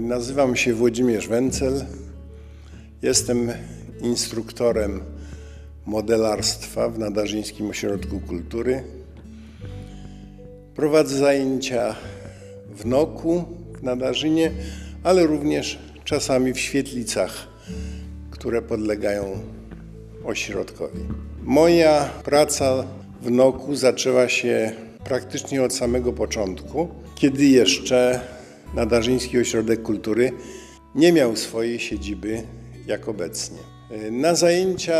Nazywam się Włodzimierz Wencel. Jestem instruktorem modelarstwa w Nadarzyńskim Ośrodku Kultury. Prowadzę zajęcia w Noku, w Nadarzynie, ale również czasami w świetlicach, które podlegają ośrodkowi. Moja praca w Noku zaczęła się praktycznie od samego początku, kiedy jeszcze Nadarzyński Ośrodek Kultury nie miał swojej siedziby jak obecnie. Na zajęcia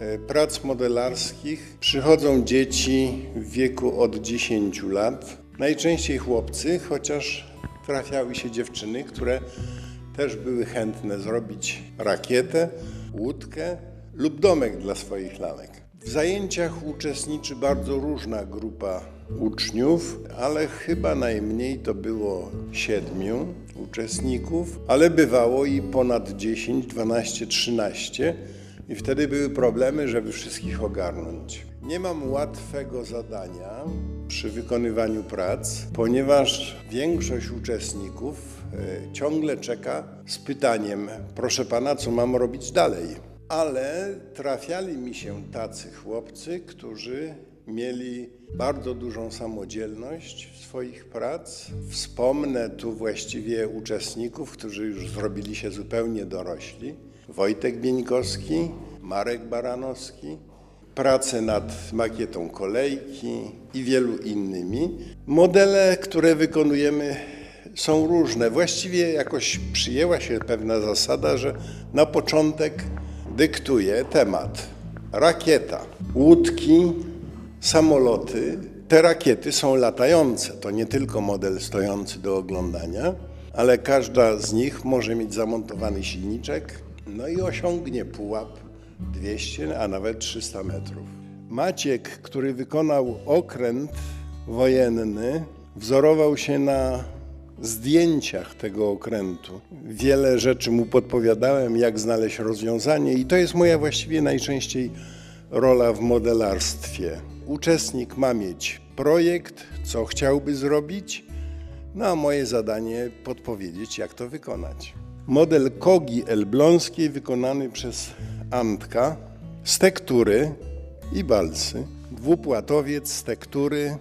e, prac modelarskich przychodzą dzieci w wieku od 10 lat, najczęściej chłopcy, chociaż trafiały się dziewczyny, które też były chętne zrobić rakietę, łódkę lub domek dla swoich lalek. W zajęciach uczestniczy bardzo różna grupa uczniów, ale chyba najmniej to było siedmiu uczestników, ale bywało i ponad 10, 12, 13 i wtedy były problemy, żeby wszystkich ogarnąć. Nie mam łatwego zadania przy wykonywaniu prac, ponieważ większość uczestników e, ciągle czeka z pytaniem: Proszę pana, co mam robić dalej? Ale trafiali mi się tacy chłopcy, którzy mieli bardzo dużą samodzielność w swoich prac. Wspomnę tu właściwie uczestników, którzy już zrobili się zupełnie dorośli. Wojtek Bieńkowski, Marek Baranowski, prace nad makietą kolejki i wielu innymi. Modele, które wykonujemy są różne. Właściwie jakoś przyjęła się pewna zasada, że na początek dyktuje temat. Rakieta, łódki, samoloty. Te rakiety są latające. To nie tylko model stojący do oglądania, ale każda z nich może mieć zamontowany silniczek, no i osiągnie pułap 200, a nawet 300 metrów. Maciek, który wykonał okręt wojenny, wzorował się na zdjęciach tego okrętu. Wiele rzeczy mu podpowiadałem, jak znaleźć rozwiązanie, i to jest moja właściwie najczęściej rola w modelarstwie. Uczestnik ma mieć projekt, co chciałby zrobić, no a moje zadanie podpowiedzieć, jak to wykonać. Model kogi elbląskiej wykonany przez Antka z tektury i balsy. Dwupłatowiec z tektury.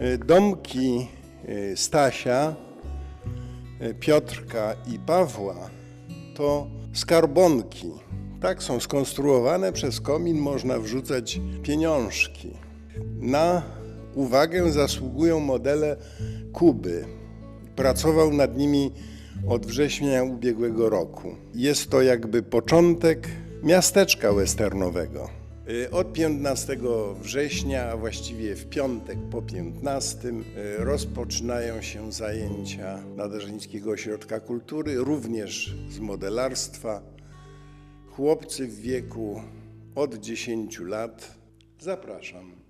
Y, Domki y, Stasia, Piotrka i Pawła to skarbonki. Tak są skonstruowane, przez komin można wrzucać pieniążki. Na uwagę zasługują modele Kuby. Pracował nad nimi od września ubiegłego roku. Jest to jakby początek miasteczka westernowego. Y, Od 15 września, a właściwie w piątek po 15, y, rozpoczynają się zajęcia Nadarzyńskiego Ośrodka Kultury, również z modelarstwa. Chłopcy w wieku od 10 lat zapraszam.